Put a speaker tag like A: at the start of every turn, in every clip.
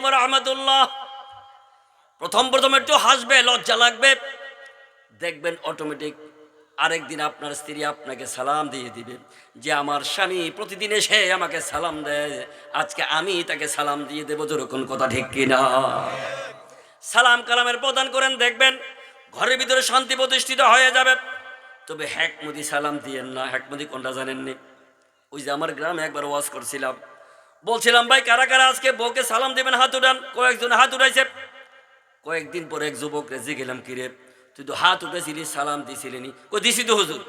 A: আলাইকুম রহমতুল্লাহ প্রথম প্রথম একটু হাসবে, লজ্জা লাগবে। দেখবেন অটোমেটিক আরেকদিন আপনার স্ত্রী আপনাকে সালাম দিয়ে দিবে যে, আমার স্বামী প্রতিদিন এসে আমাকে সালাম দেয়। আজকে আমি তাকে সালাম দিয়ে দেবো যেরকম কথা ঠিক কিনা? সালাম কালামের প্রদান করেন, দেখবেন ঘরের ভিতরে শান্তি প্রতিষ্ঠিত হয়ে যাবে। তবে হ্যাকমদি সালাম দিয়েন না। হ্যাকমদি কোনটা জানেননি? ওই যে আমার গ্রামে একবার ওয়াজ করছিলাম। বলছিলাম, ভাই, কারা কারা আজকে বউকে সালাম দেবেন, হাত উঠান? কয়েকজন হাত উঠাইছে। কয়েকদিন পরে এক যুবক রেজে গেলাম কিরে তুই তো হাত উঠেছিলি সালাম দিছিলিনি। কই, দিছি তো হুজুর।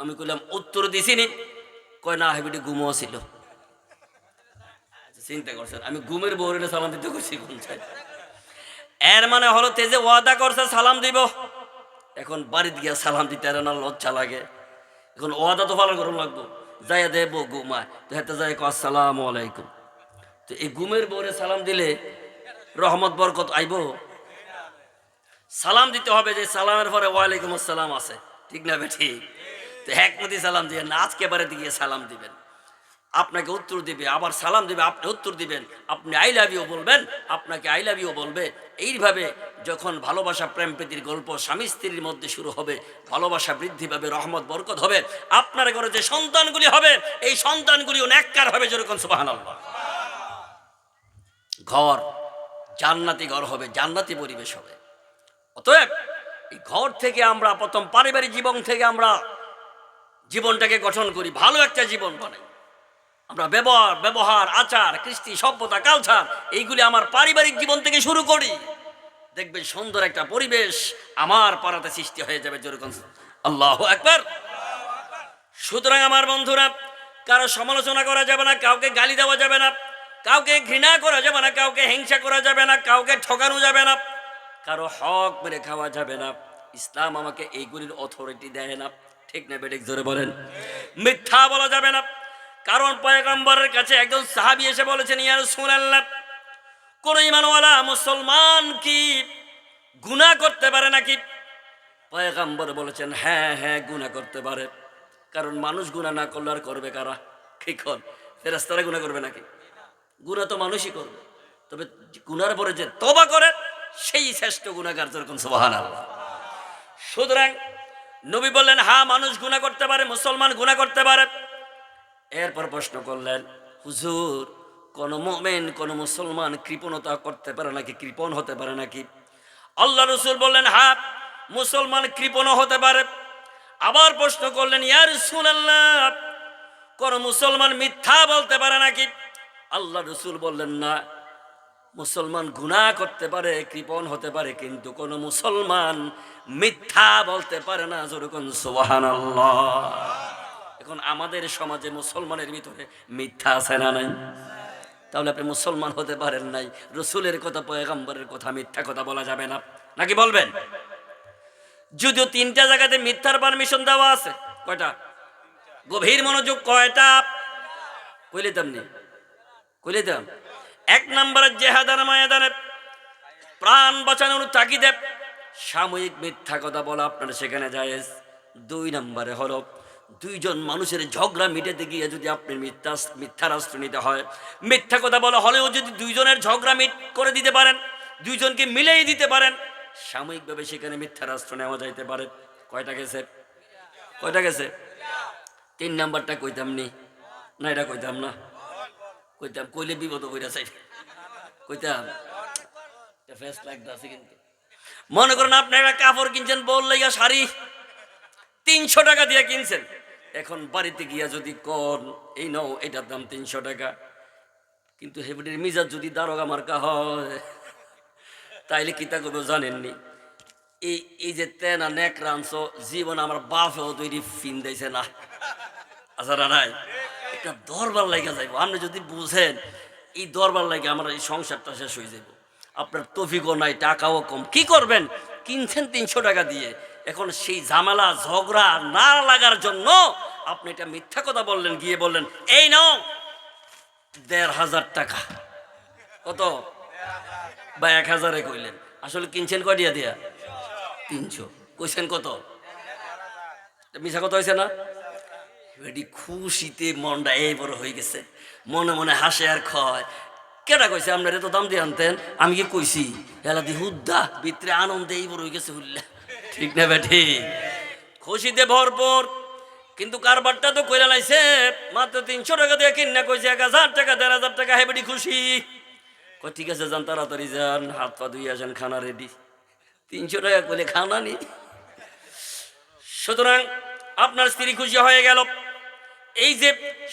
A: আমি কইলাম, উত্তর দিছিনি। কয়, না হেবিটি ঘুমও ছিল চিন্তা করছেন, আমি ঘুমের বউরে সালাম দিতে করছি, কোন এর মানে হলো তেজে ওয়াদা করছে, সালাম দিব। এখন বাড়িতে গিয়া সালাম দিতে আর না লজ্জা লাগে। এখন ওয়াদা তো পালন করুন লাগবো। যাইয়া দেবো ঘুমায় তো হেতে যাই আসসালাম আলাইকুম। তো এই ঘুমের বউরে সালাম দিলে রহমত, বরকত আইব। সালাম দিতে হবে যে সালামের পরে ওয়ালাইকুম আসসালাম আছে। ঠিক না বে ঠিক তো একমতি সালাম দিয়ে না, আজকে বাড়িতে গিয়ে সালাম দিবেন। আপনাকে উত্তর দিবে, আবার সালাম দিবে, আপনি উত্তর দিবেন। আপনি আই লাভ ইউ বলবেন, আপনাকে আই লাভ ইউ বলবে। এইভাবে যখন ভালোবাসা প্রেম প্রীতির গল্প স্বামী স্ত্রীর মধ্যে শুরু হবে, ভালোবাসা বৃদ্ধি পাবে, রহমত, বরকত হবে, আপনার ঘরে যে সন্তানগুলি হবে, এই সন্তানগুলিও ন্যাক্কার হবে যেরকম সুবাহান ঘর, জান্নাতি ঘর হবে, জান্নাতি পরিবেশ হবে। অতএব এই ঘর থেকে আমরা, প্রথম পারিবারিক জীবন থেকে আমরা জীবনটাকে গঠন করি, ভালো একটা জীবন বানাই। আমরা ব্যবহার ব্যবহার, আচার, কৃষ্টি, সভ্যতা কালচার এইগুলি আমার পারিবারিক জীবন থেকে শুরু করি। দেখবেন সুন্দর একটা পরিবেশ আমার পাড়াতে সৃষ্টি হয়ে যাবে যেরকম আল্লাহ একবার সুতরাং আমার বন্ধুরা, কারও সমালোচনা করা যাবে না, কাউকে গালি দেওয়া যাবে না, কাউকে ঘৃণা করা যাবে না, কাউকে হিংসা করা যাবে না, কাউকে ঠকানো যাবে না, কারও হক মেরে খাওয়া যাবে না। ইসলাম আমাকে এইগুলির অথরিটি দেয় না। ঠিক না বেটিক জোরে বলেন। মিথ্যা বলা যাবে না। কারণ পয়গম্বরের কাছে একজন সাহাবি এসে বলেছেন ইয়ার সুনাল্লাহ কোন ইমানওয়ালা মুসলমান কি গুনাহ করতে পারে নাকি? পয়গম্বর বলেছেন হ্যাঁ হ্যাঁ গুনাহ করতে পারে। কারণ মানুষ গুনাহ না করলে আর করবে কারা? ঠিক হন ফেরাস্তারা গুনাহ করবে নাকি? গুনাহ তো মানুষই করবে। তবে গুনার পরে যে তবা করে, সেই শ্রেষ্ঠ গুণাগার যেরকম সোহান আল্লাহ সুতরাং নবী বললেন, হা, মানুষ গুনাহ করতে পারে, মুসলমান গুনাহ করতে পারে। এরপর প্রশ্ন করলেন, হুজুর কোন মোমেন, কোন মুসলমান কৃপণতা করতে পারে নাকি কৃপণ হতে পারে নাকি? আল্লাহ রসুল বললেন হ্যাঁ মুসলমান কৃপণ হতে পারে। আবার প্রশ্ন করলেন ইয়ার আল্লাহ কোন মুসলমান মিথ্যা বলতে পারে নাকি? আল্লাহ রসুল বললেন, না, মুসলমান গুনাহ করতে পারে, কৃপণ হতে পারে, কিন্তু কোন মুসলমান মিথ্যা বলতে পারে না। যেরকম সোহান এখন আমাদের সমাজে মুসলমানের ভিতরে মিথ্যা আছে না নাই? তাহলে আপনি মুসলমান হতে পারেন নাই। রসুলের কথা, পয়গম্বরের কথা, মিথ্যা কথা বলা যাবে না। নাকি বলবেন? যদিও তিনটা জায়গাতে মিথ্যার পারমিশন দেওয়া আছে। কয়টা? গভীর মনোযোগ কয়টা? কইলে তেমনি কইলে তেম এক নম্বরের জেহাদার ময়দানের প্রাণ বাঁচানোর তাগিদে সাময়িক মিথ্যা কথা বলা আপনার সেখানে যায় দুই নম্বরে হলো দুইজন মানুষের ঝগড়া মিটাতে গিয়ে যদি আপনি মিথ্যা মিথ্যা রাষ্ট্র নিতে হয়, মিথ্যা কথা বলা হলেও যদি দুইজনের ঝগড়া মিট করে দিতে পারেন, দুইজনকে মিলেই দিতে পারেন, সাময়িকভাবে সেখানে মিথ্যা রাষ্ট্র নেওয়া যাইতে পারে। কয়টা গেছে? কয়টা গেছে? তিন নাম্বারটা কইতাম নি। না, এটা কইতাম না। কইতাম, কইলে বিপদ কইরা চাই কইতাম ফেস কিন্তু। মনে করেন আপনি একটা কাপড় কিনছেন বললে শাড়ি, তিনশো টাকা দিয়ে কিনছেন। এখন বাড়িতে গিয়া যদি কন, এই নাও, এটার দাম তিনশো টাকা। কিন্তু হেবিটির মিজাজ যদি দারোগা মার্কা হয়, তাইলে কিতা করব জানেননি? এই এই যে তেনা নেক রাঁধছ জীবন আমার বাপেও তৈরি ফিন দিয়েছে না। আচ্ছা নাই একটা দরবার লাগে যাইব। আপনি যদি বুঝেন, এই দরবার লাগে আমার এই সংসারটা শেষ হয়ে যাইব। আপনার তফিকও নাই, টাকাও কম। কি করবেন? কিনছেন তিনশো টাকা দিয়ে। এখন সেই ঝামেলা, ঝগড়া না লাগার জন্য আপনি এটা মিথ্যা কথা বললেন, গিয়ে বললেন, এই নাও, দেড় হাজার টাকা। কত? বা এক হাজারে কইলেন। আসলে কিনছেন কয়টিয়া দিয়া? তিনশো। কইছেন কত? মিশা কথা হয়েছে না? এটি খুশিতে মনটা এই বড় হয়ে গেছে। মনে মনে হাসে আর খয়। কেটা কইছে, আপনার এত দাম দিয়ে আনতেন? আমি কি কইছি? হেলা দি হুদ্দা, ভিতরে আনন্দে এই বড় হয়ে গেছে হুল্লা। ঠিক না বেঠি খুশিতে ভরপুর, কিন্তু কারবারটা তো কইরা লাইছে, মাত্র তিনশো টাকা দিয়ে কিনা কইছে, এক হাজার টাকা, দেড় হাজার টাকা, হেবেডি খুশি। কই, ঠিক আছে, যান, তাড়াতাড়ি যান, হাত পা ধুই আসেন খানা রেডি তিনশো টাকা করলে খানা নি। সুতরাং আপনার স্ত্রী খুশি হয়ে গেল। এই যে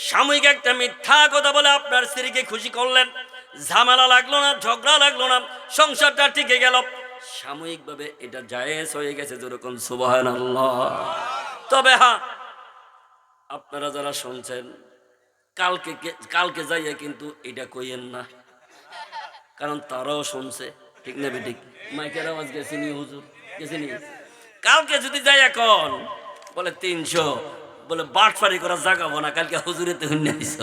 A: সাময়িক একটা মিথ্যা কথা বলে আপনার স্ত্রীকে খুশি করলেন, ঝামেলা লাগল না, ঝগড়া লাগল না, সংসারটা টিকে গেল। সাময়িকভাবে এটা জায়েজ হয়ে গেছে যেরকম সুবাহান তবে হ্যাঁ আপনারা যারা শুনছেন, কালকে কালকে যাইয়া কিন্তু এটা কইয়েন না। কারণ তারাও শুনছে, ঠিক না বেঠিক? মাইকের আওয়াজ গেছে নি হুজুর? গেছে নি? কালকে যদি যাই এখন বলে তিনশো, বলে বাটফারি করা জাগাবো না, কালকে হুজুরে তো নিয়েছ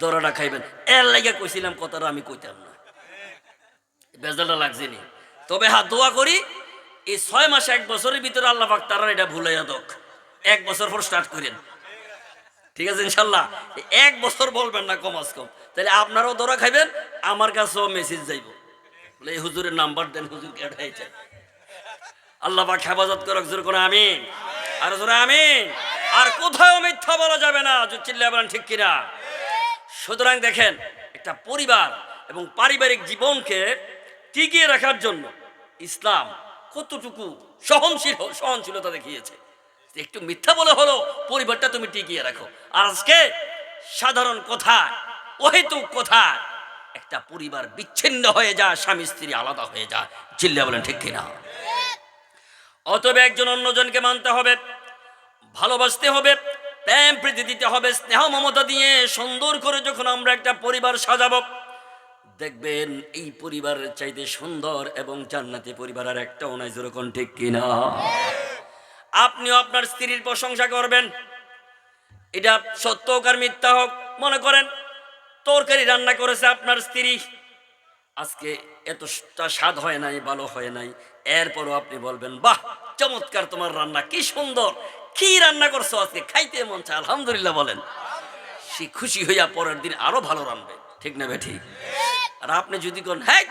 A: দরাটা খাইবেন। এর লাগে কইছিলাম, কথাটা আমি কইতাম না। বেজালটা লাগছে নি। তবে হ্যাঁ দোয়া করি, এই ছয় মাস, এক বছরের ভিতরে আল্লাহ পাক তারা এটা ভুলাইয়া দক। এক বছর পর স্টার্ট করেন। ঠিক আছে, ইনশাল্লাহ। এক বছর বলবেন না কমাস কম। তাহলে আপনারাও ধরা খাইবেন, আমার কাছেও মেসেজ যাইব। বলে, এই হুজুরের নাম্বার দেন, হুজুর কেটাইছে আল্লাহ পাক হেফাজত করক, জোর করে আমিন। আর জোরে, আমিন। আর কোথাও মিথ্যা বলা যাবে না চিল্লা বলেন ঠিক কিনা। সুতরাং দেখেন, একটা পরিবার এবং পারিবারিক জীবনকে টিকিয়ে রাখার জন্য ইসলাম কতটুকু সহনশীল সহনশীলতা দেখিয়েছে? একটু মিথ্যা বলে হলো পরিবারটা তুমি টিকিয়ে রাখো। আর আজকে সাধারণ কথা, অহেতুক কথা, একটা পরিবার বিচ্ছিন্ন হয়ে যায়, স্বামী স্ত্রী আলাদা হয়ে যায়। চিল্লা বলেন, ঠিক কিনা? অতএব একজন অন্যজনকে মানতে হবে, ভালোবাসতে হবে, প্রেম প্রীতি দিতে হবে, স্নেহ মমতা দিয়ে সুন্দর করে যখন আমরা একটা পরিবার সাজাবো দেখবেন, এই পরিবারের চাইতে সুন্দর এবং জান্নাতি পরিবার আর একটাও নাই, যেরকম ঠিক কিনা। আপনিও আপনার স্ত্রীর প্রশংসা করবেন। এটা সত্য হোক আর মিথ্যা হোক, মনে করেন, তরকারি রান্না করেছে আপনার স্ত্রী। আজকে এতটা স্বাদ হয় নাই, ভালো হয় নাই। এরপরও আপনি বলবেন, বাহ, চমৎকার তোমার রান্না, কি সুন্দর! কি রান্না করছ আজকে? খাইতে মন চায়, আলহামদুলিল্লাহ বলেন। সে খুশি হইয়া পরের দিন আরও ভালো রানবে ঠিক না, বেঠি? আর আপনি যদি কোন হ্যাঁ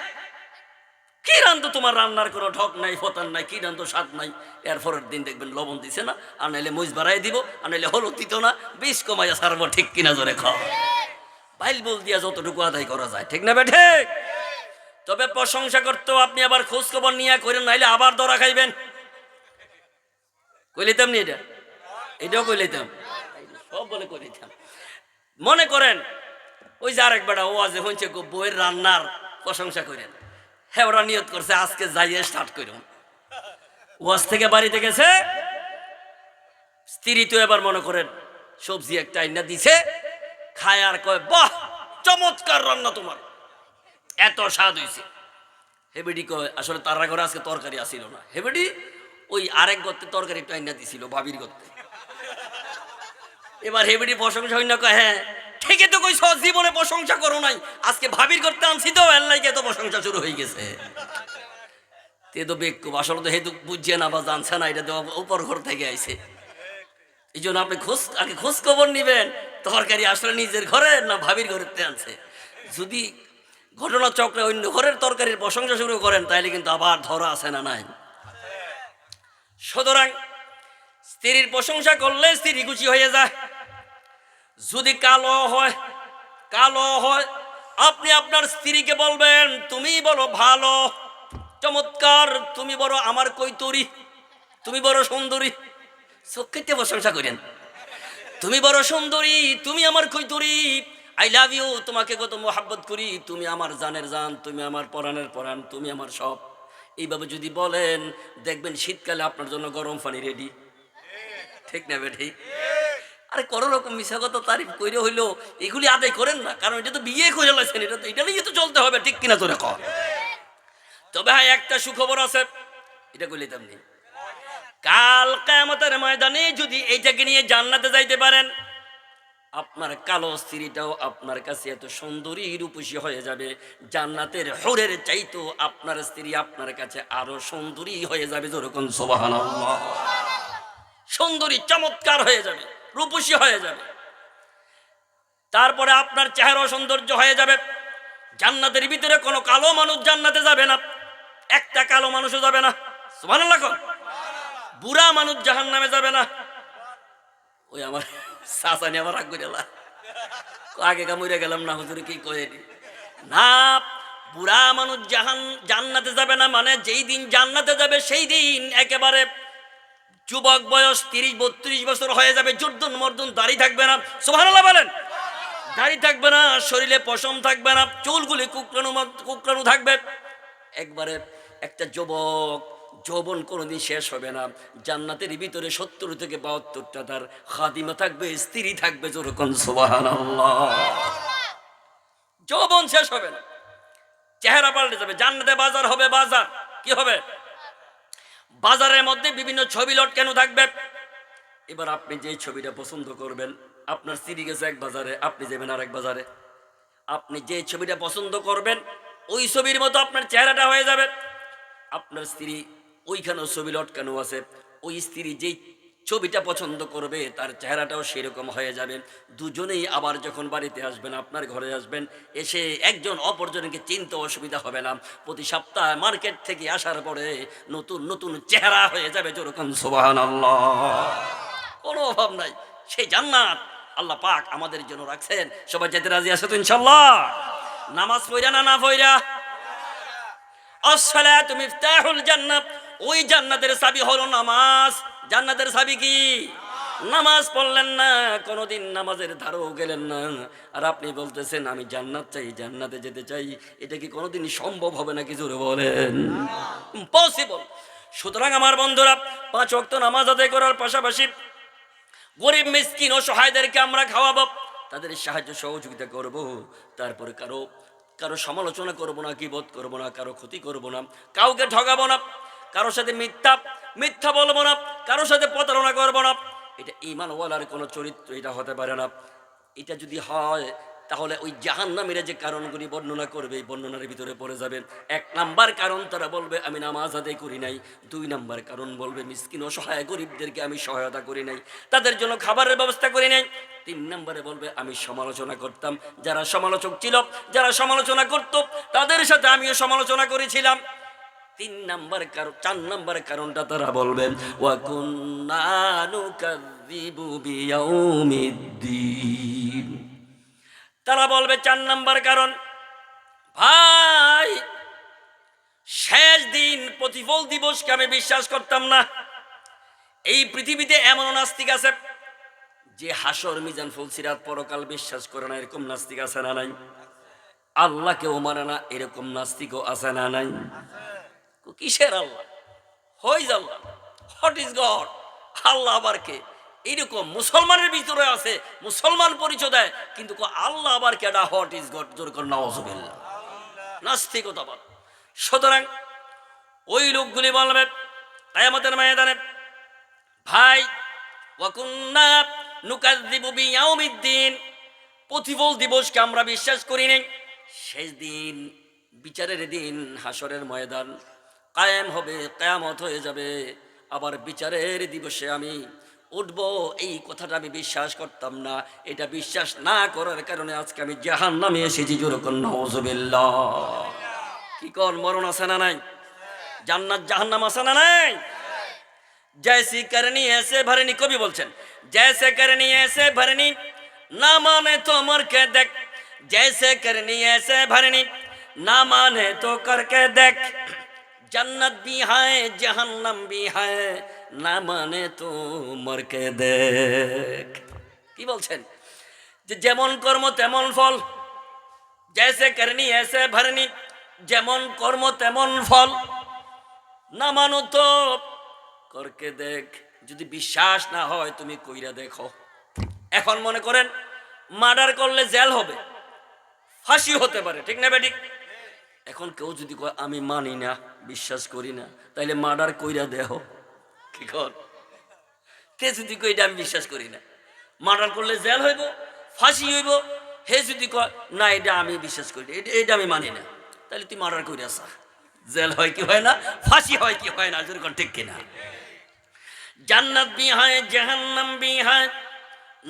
A: কি রান্ধো তোমার রান্নার কোনো ঠক নাই ফতান নাই, কি রান্ধো স্বাদ নাই? এর পরের দিন দেখবেন লবণ দিছে না, আর নাইলে মুজ বাড়াই দিব, আর নাইলে হলুদ দিত না, বিষ কমাইয়া সারবো ঠিক কিনা জোরে খাও বাইল বল দিয়া যতটুকু আদায় করা যায়, ঠিক না বেঠে? তবে প্রশংসা করতেও আপনি আবার খোঁজ খবর নিয়ে করেন নাইলে আবার ধরা খাইবেন। কইলিতাম নি এটা? এটাও কইলিতাম সব বলে কইলিতাম মনে করেন ওই যার এক বেটা ও আজ হচ্ছে গো বইয়ের রান্নার প্রশংসা করেন। হ্যাঁ ওরা নিয়ত করছে, আজকে যাইয়ে স্টার্ট করুন। ওয়াজ থেকে বাড়িতে গেছে, স্ত্রী তো এবার মনে করেন সবজি একটা আইনা দিছে, খায় আর কয়, বাহ, চমৎকার রান্না তোমার। এত স্বাদ হয়েছে হেবেডি কয়, আসলে তারা ঘরে আজকে তরকারি আসিল না। হেবেডি ওই আরেক গর্তে তরকারি একটু আইনা দিছিল, ভাবির গর্তে। এবার হেবেডি প্রশংসা হইনা কয় হ্যাঁ কই সব জীবনে প্রশংসা করো নাই। আজকে ভাবির করতে আনছি তো, এর লাগে তো প্রশংসা শুরু হয়ে গেছে। তে তো বেকুব আসলে তো হেতু বুঝছে না বা জানছে না, এটা তো উপর ঘর থেকে আইছে। এই জন্য আপনি খোঁজ, আগে খোঁজ খবর নিবেন, তরকারি আসলে নিজের ঘরে না ভাবির ঘরেতে আনছে। যদি ঘটনা চক্রে অন্য ঘরের তরকারির প্রশংসা শুরু করেন তাহলে কিন্তু আবার ধরা আছে না নাই। সুতরাং স্ত্রীর প্রশংসা করলে স্ত্রী খুশি হয়ে যায়। যদি কালো হয় কালো হয়। আপনি আপনার স্ত্রীকে বলবেন তুমি বলো ভালো। চমৎকার। তুমি বড় আমার কৈতরি। তুমি বড় সুন্দরী। চোখেতে প্রশংসা করেন। তুমি বড় সুন্দরী, তুমি আমার কৈতরি। আই লাভ ইউ তোমাকে কত মোহাব্বত করি। তুমি আমার জানের জান, তুমি আমার পরাণের পরাণ তুমি আমার সব। এইভাবে যদি বলেন, দেখবেন শীতকালে আপনার জন্য গরম পানি রেডি ঠিক না বেঠি? আরে কোনো রকম মিশাগত তারিফ কইরে হইল, এগুলি আদায় করেন না, কারণ এটা তো বিয়ে করে লাগছেন এটা তো এটা নিয়ে তো চলতে হবে, ঠিক কিনা তোরে কর। তবে হ্যাঁ একটা সুখবর আছে, এটা কইলে তেমনি কাল কায়ামতের ময়দানে যদি এইটাকে নিয়ে জান্নাতে যাইতে পারেন, আপনার কালো স্ত্রীটাও আপনার কাছে এত সুন্দরী রূপসী হয়ে যাবে, জান্নাতের হরের চাইতো আপনার স্ত্রী আপনার কাছে আরও সুন্দরী হয়ে যাবে যেরকম সোবাহান সুন্দরী চমৎকার হয়ে যাবে। রূপসী হয়ে যাবে। তারপরে আপনার চেহারা সৌন্দর্য হয়ে যাবে। জান্নাতের ভিতরে কোনো কালো মানুষ জান্নাতে যাবে না। একটা কালো মানুষও যাবে না। সুবহানাল্লাহ কর বুড়া মানুষ জাহান নামে যাবে না। ওই আমার সাসানি আমার রাগ করে। আগে কামড়ে গেলাম না, হুজুরে কি কয়ে না, বুড়া মানুষ জাহান জান্নাতে যাবে না মানে যেই দিন জান্নাতে যাবে, সেই দিন একেবারে যুবক বয়স তিরিশ, বত্রিশ বছর হয়ে যাবে জুর্দুন মর্দুন দাড়ি থাকবে না। সুবহানাল্লাহ বলেন। দাড়ি থাকবে না, শরীরে পশম থাকবে না, চুলগুলি কুকরানো কুকরানো থাকবে। একবারে একটা যুবক, যৌবন কোনোদিন শেষ হবে না। জান্নাতের ভিতরে সত্তর থেকে বাহাত্তরটা তার খাদিমা থাকবে, স্ত্রী থাকবে যেরকম সুবাহান যৌবন শেষ হবে না। চেহারা পাল্টে যাবে, জান্নাতে বাজার হবে, বাজার। কি হবে? বাজারের মধ্যে বিভিন্ন ছবি লট কেন থাকবে। এবার আপনি যেই ছবিটা পছন্দ করবেন, আপনার সিঁড়ি গেছে এক বাজারে, আপনি যাবেন আর এক বাজারে। আপনি যে ছবিটা পছন্দ করবেন, ওই ছবির মতো আপনার চেহারাটা হয়ে যাবে। আপনার স্ত্রী ওইখানেও ছবি লটকানো আছে, ওই স্ত্রী যেই ছবিটা পছন্দ করবে, তার চেহারাটাও সেরকম হয়ে যাবে। দুজনেই আবার যখন বাড়িতে আসবেন, আপনার ঘরে আসবেন, এসে একজন অপরজনকে চিনতে অসুবিধা হবে না। প্রতি সপ্তাহে মার্কেট থেকে আসার পরে নতুন নতুন চেহারা হয়ে যাবে যেরকম সোবাহান কোনো অভাব নাই। সেই জান্নাত। আল্লাহ পাক আমাদের জন্য রাখছেন। সবাই যেতে রাজি আছে তো ইনশাল্লাহ নামাজ পড়া না না পড়া? আসসালাতু মিফতাহুল জান্নাত। ওই জান্নাতের চাবি হলো নামাজ। জান্নাতের চাবি কি? নামাজ পড়লেন না, কোনোদিন নামাজের ধারও গেলেন না। আর আপনি বলতেছেন, আমি জান্নাত চাই, জান্নাতে যেতে চাই। এটা কি কোনোদিন সম্ভব হবে না কিছু বলেন? পসিবল সুতরাং আমার বন্ধুরা, পাঁচ ওয়াক্ত নামাজ আদায় করার পাশাপাশি গরিব, মিসকিন ও সহায়দেরকে আমরা খাওয়াবো, তাদের সাহায্য সহযোগিতা করব, তারপরে কারও কারও সমালোচনা করব না, কিবোধ করব না, কারও ক্ষতি করব না, কাউকে ঠগাবো না। কারোর সাথে মিথ্যা মিথ্যা বলব না, কারোর সাথে প্রতারণা করব না। এটা ইমানওয়ালার কোনো চরিত্র, এটা হতে পারে না। এটা যদি হয়, তাহলে ওই জাহান্নামীরা যে কারণগুলি বর্ণনা করবে, এই বর্ণনার ভিতরে পড়ে যাবেন এক নাম্বার কারণ তারা বলবে, আমি নামাজ আদায় করি নাই। দুই নাম্বার কারণ বলবে, মিসকিন অসহায় গরিবদেরকে আমি সহায়তা করি নাই। তাদের জন্য খাবারের ব্যবস্থা করি নাই। তিন নম্বরে বলবে, আমি সমালোচনা করতাম। যারা সমালোচক ছিল, যারা সমালোচনা করত, তাদের সাথে আমিও সমালোচনা করেছিলাম। তিন নাম্বার কারণ, চার নাম্বার কারণটা তারা বলবেন তারা বলবে, চার নাম্বার কারণ, ভাই, শেষ দিন প্রতিফল দিবসকে আমি বিশ্বাস করতাম না। এই পৃথিবীতে এমন নাস্তিক আছে যে হাসর, মিজান, ফুলসিরাত, পরকাল বিশ্বাস করে না, এরকম নাস্তিক আছে না নাই? আল্লাহকেও মানে না, এরকম নাস্তিকও আছে না নাই? কিসের আল্লাহ? Who's Allah. What is God আল্লাহ আবার কে? এইরকম মুসলমানের ভিতরে আছে, মুসলমান পরিচয় দেয়, কিন্তু আল্লাহ আবার কেডা হট ইজ গড জোর করে নওয়াজুবিল্লাহ নাস্তিকতা বল সুতরাং ওই লোকগুলি বলবে, কায়ামতের ময়দানে, ভাই ওয়াকুন্না নুকাযযিবু বিয়াউমিদ্দিন। প্রতিফল দিবসকে আমরা বিশ্বাস করি নাই। শেষ দিন, বিচারের দিন হাসরের ময়দান। কায়েম হবে, কেয়ামত হয়ে যাবে। আবার বিচারের দিবসে আমি উঠব, এই কথাটা আমি বিশ্বাস করতাম না। এটা বিশ্বাস না করার কারণে আজকে আমি জাহান নামে এসেছি কি কর, মরণ আছে না নাই? জান্নাত, জাহান্নাম আছে না নাই? জয়সি কারণী, এসে ভারেনি, কবি বলছেন, জয়সে কারণী, এসে ভারেনি, না মানে তো মরকে দেখ। জয়সে কারণী, এসে ভারেনি, না মানে তো করকে দেখ। জান্নাত বি হায়, জাহান্নাম বি হায়, না মানে তো মরকে দেখ। কি বলছেন? যে যেমন কর্ম তেমন ফল, জেসে করনি এসে ভরনি, যেমন কর্ম তেমন ফল, না মানো তো করকে দেখ। যদি বিশ্বাস না হয়, তুমি কইরা দেখো। এখন মনে করেন, মার্ডার করলে জেল হবে, ফাঁসি হতে পারে, ঠিক না বেঠিক এখন কেউ যদি কয়, আমি মানি না, বিশ্বাস করি না, তাইলে মার্ডার কইরা দেহ। কি কর? কে যদি কই আমি বিশ্বাস করি না। মার্ডার করলে জেল হইব, ফাঁসি হইব। হে যদি কয়, না, এটা আমি বিশ্বাস করি এটা এটা আমি মানি না তাহলে তুই মার্ডার করে আসা জেল হয় কি হয় না, ফাঁসি হয় কি হয় না যেরকম ঠিক কিনা? জান্নাত বিহায় জাহান্নাম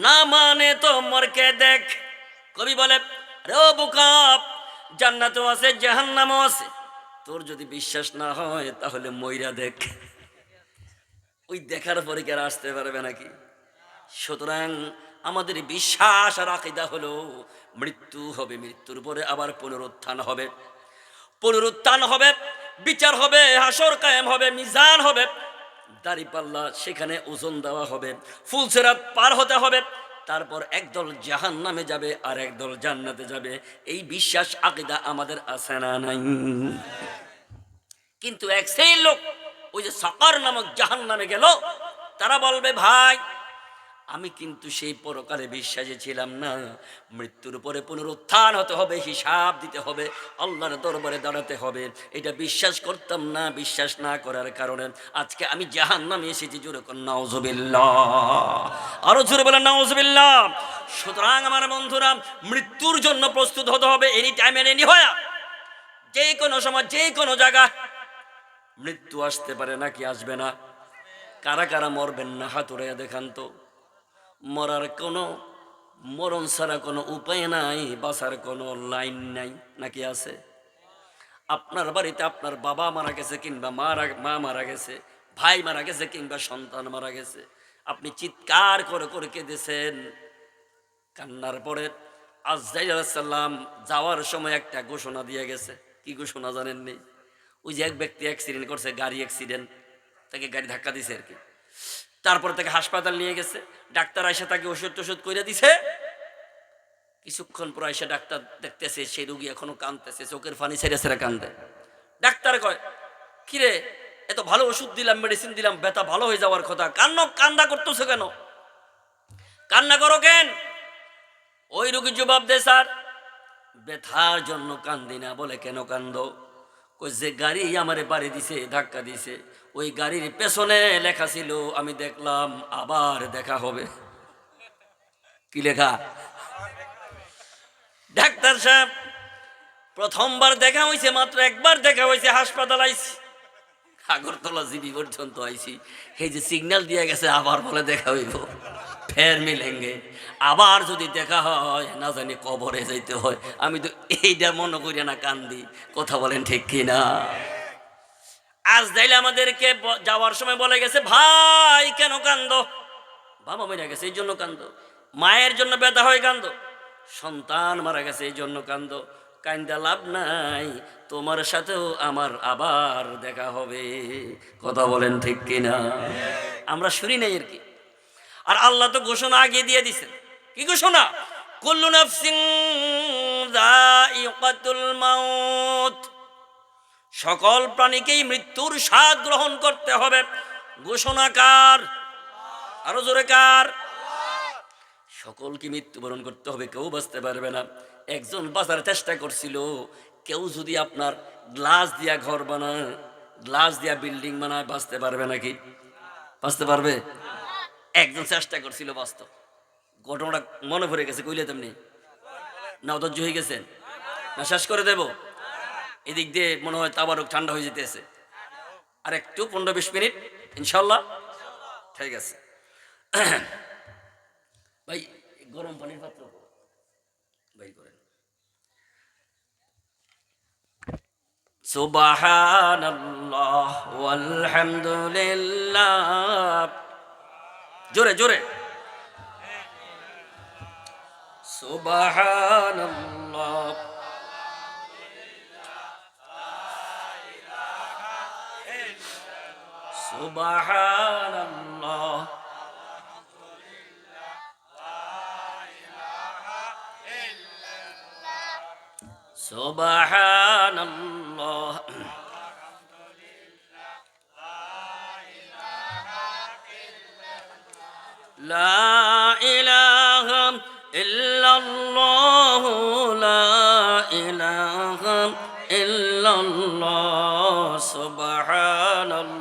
A: না মানে তো মরকে দেখ। কবি বলে, রে বুকাপ জান্নাতও আছে, জাহান্নামও আছে। তোর যদি বিশ্বাস না হয়, তাহলে ময়রা দেখ। ওই দেখার পরে কি আসতে পারবে নাকি? সুতরাং আমাদের বিশ্বাস আর আকিদা হলো, মৃত্যু হবে, মৃত্যুর পরে আবার পুনরুত্থান হবে। পুনরুত্থান হবে, বিচার হবে, হাসর কায়েম হবে, মিজান হবে। দাড়িপাল্লা সেখানে ওজন দেওয়া হবে। ফুলসেরাত পার হতে হবে। তারপর একদল জাহান নামে যাবে আর একদল জান্নাতে যাবে। এই বিশ্বাস, আকিদা আমাদের আছে না নাই? কিন্তু এক সেই লোক, ওই যে সকার নামক জাহান নামে গেল, তারা বলবে, ভাই আমি কিন্তু সেই পরকালে বিশ্বাসে ছিলাম না। মৃত্যুর পরে পুনরুত্থান হতে হবে, হিসাব দিতে হবে, আল্লাহর দরবারে দাঁড়াতে হবে। এটা বিশ্বাস করতাম না, বিশ্বাস না করার কারণে আজকে আমি জাহান নামে এসেছি, জোরে নাউজবিল্লাহ। আরও জোরে বলেন, নাউজবিল্লাহ। সুতরাং আমার বন্ধুরা, মৃত্যুর জন্য প্রস্তুত হতে হবে, এনি টাইম এনি হয় যে কোনো সময়, যে কোনো জায়গা। মৃত্যু আসতে পারে নাকি আসবে না? কারা কারা মরবেন না? হাতুড়ে দেখান তো। মরার কোনো মরণ ছাড়া কোনো উপায় নাই, বাঁচার কোনো লাইন নাই, নাকি আছে? আপনার বাড়িতে আপনার বাবা মারা গেছে কিংবা মারা, মা মারা গেছে, ভাই মারা গেছে কিংবা সন্তান মারা গেছে, আপনি চিৎকার করে করে কেঁদেছেন। কান্নার পরে আজাইসাল্লাম যাওয়ার সময় একটা ঘোষণা দিয়ে গেছে। কি ঘোষণা জানেননি? ওই যে এক ব্যক্তি অ্যাক্সিডেন্ট করছে, গাড়ি অ্যাক্সিডেন্ট তাকে গাড়ি ধাক্কা দিছে আর কি। তারপরে তাকে হাসপাতাল নিয়ে গেছে। ডাক্তার এসে তাকে ওষুধ টষুধ করে দিছে। কিছুক্ষণ পর এসে ডাক্তার দেখতেছে, সেই রুগী এখনও কাঁদতেছে, চোখের পানি ছেড়ে ছেড়ে কান্দে ডাক্তার কয়, কিরে, এত ভালো ওষুধ দিলাম মেডিসিন দিলাম, ব্যথা ভালো হয়ে যাওয়ার কথা। কান্ন, কান্দা করতেছো কেন? কান্না করো কেন? ওই রুগী জবাব দে, স্যার। ব্যথার জন্য কান্দি না বলে কেন কান্দ? কই যে গাড়ি আমারে বাড়ি দিছে, ধাক্কা দিছে ওই গাড়ির পেছনে লেখা ছিল, আমি দেখলাম আবার দেখা হবে। কি লেখা? ডাক্তার সাহেব, প্রথমবার দেখা হয়েছে মাত্র একবার দেখা হয়েছে হাসপাতাল আইছি। আগরতলা জিবি পর্যন্ত আইছি। এই যে সিগন্যাল দিয়ে গেছে, আবার বলে দেখা হইব। ফের মিলেঙ্গে। আবার যদি দেখা হয়, না জানি কবরে যাইতে হয়। আমি তো এইটা মনে করি না কান্দি। কথা বলেন ঠিক কিনা? আজ যাইলে আমাদেরকে যাওয়ার সময় বলে গেছে, ভাই, কেন কান্দ বাবা মেরা গেছে, এই জন্য কান্দ মায়ের জন্য ব্যথা হয়ে কান্দ সন্তান মারা গেছে, এই জন্য কান্দ কান্দা লাভ নাই, তোমার সাথেও আমার আবার দেখা হবে। কথা বলেন ঠিক কিনা? আমরা শুনি নাই আর কি। আর আল্লাহ তো ঘোষণা আগে দিয়ে দিছেন কি ঘোষণা? কুল্লু নাফসিন যায়িকাতুল মাউত। সকল প্রাণীকেই মৃত্যুর স্বাদ গ্রহণ করতে হবে। ঘোষণাকার, আরও জোরে কার। সকলকে মৃত্যুবরণ করতে হবে, কেউ বাঁচতে পারবে না। একজন বাঁচার চেষ্টা করছিল, কেউ যদি আপনার গ্লাস দিয়া ঘর বানায়, গ্লাস দিয়া বিল্ডিং বানায়, বাঁচতে পারবে নাকি? বাঁচতে পারবে? একজন চেষ্টা করছিল বাস্তব ঘটনাটা মনে পড়ে গেছে, কইলে তেমনি। না অধৈর্য হয়ে গেছেন না, শেষ করে দেব। এদিক দিয়ে মনে হয় তাবারক ঠান্ডা হয়ে যেতেছে। আর একটু পনেরো বিশ মিনিট, ইনশাল্লাহ। ঠিক আছে। ভাই, গরম পানির পাত্র ভাই করেন। জোরে سبحان الله سبحان الله لا إله إلا الله. لا إله إلا الله. سبحان الله